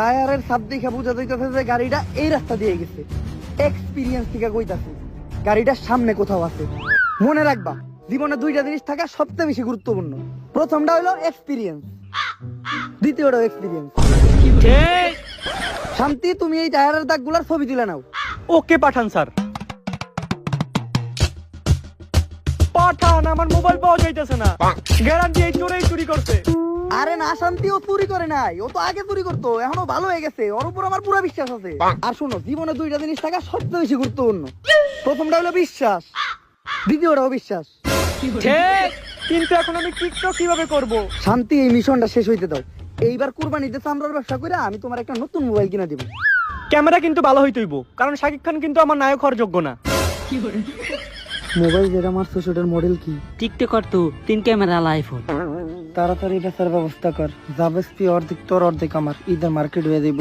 টায়ারের সাপ দেখে বোঝা যাইতেছে যে গাড়িটা এই রাস্তা দিয়ে গেছে। এক্সপিরিয়েন্স থেকে কইতাছে গাড়িটার সামনে কোথাও আছে। মনে রাখবা জীবনে দুইটা জিনিস থাকা সবচেয়ে বেশি গুরুত্বপূর্ণ। প্রথমটা হলো এক্সপিরিয়েন্স দ্বিতীয়টা এক্সপিরিয়েন্স ঠিক শান্তি তুমি এই টায়ারের দাগগুলোর ছবি তুলে নাও। ওকে পাঠান স্যার। পাঠান আমার মোবাইল পাওয়া যাইতেছে না। গ্যারান্টি এই চোরেই চুরি করছে। আরে না শান্তি ও চুরি করে নাই। ও তো আগে চুরি করতো এখনও ভালো হয়ে গেছে। ওর উপর আমার পুরো বিশ্বাস আছে। আর শোনো জীবনে দুইটা জিনিস থাকা সবচেয়ে বেশি গুরুত্বপূর্ণ। প্রথমটা হলো বিশ্বাস দ্বিতীয়টাও বিশ্বাস। ঠিক কিন্তু এখন আমি টিকটক কীভাবে করব? শান্তি এই মিশনটা শেষ হইতে দাও। এইবার কুরবানিতে চামড়ার ব্যবসা করে আমি তোমার একটা নতুন মোবাইল কিনে দিব। ক্যামেরা কিন্তু ভালো হইতইব কারণ শাকিব খান কিন্তু আমার নায়ক হওয়ার যোগ্য না। মোবাইল যেটা মারছো সেটার মডেল কি? টিকটকার তো তিন ক্যামেরা আইফোন তাড়াতাড়ি বেচার ব্যবস্থা কর। যাবে অর্ধেক তোর অর্ধেক আমার। ঈদের মার্কেট হয়ে দিব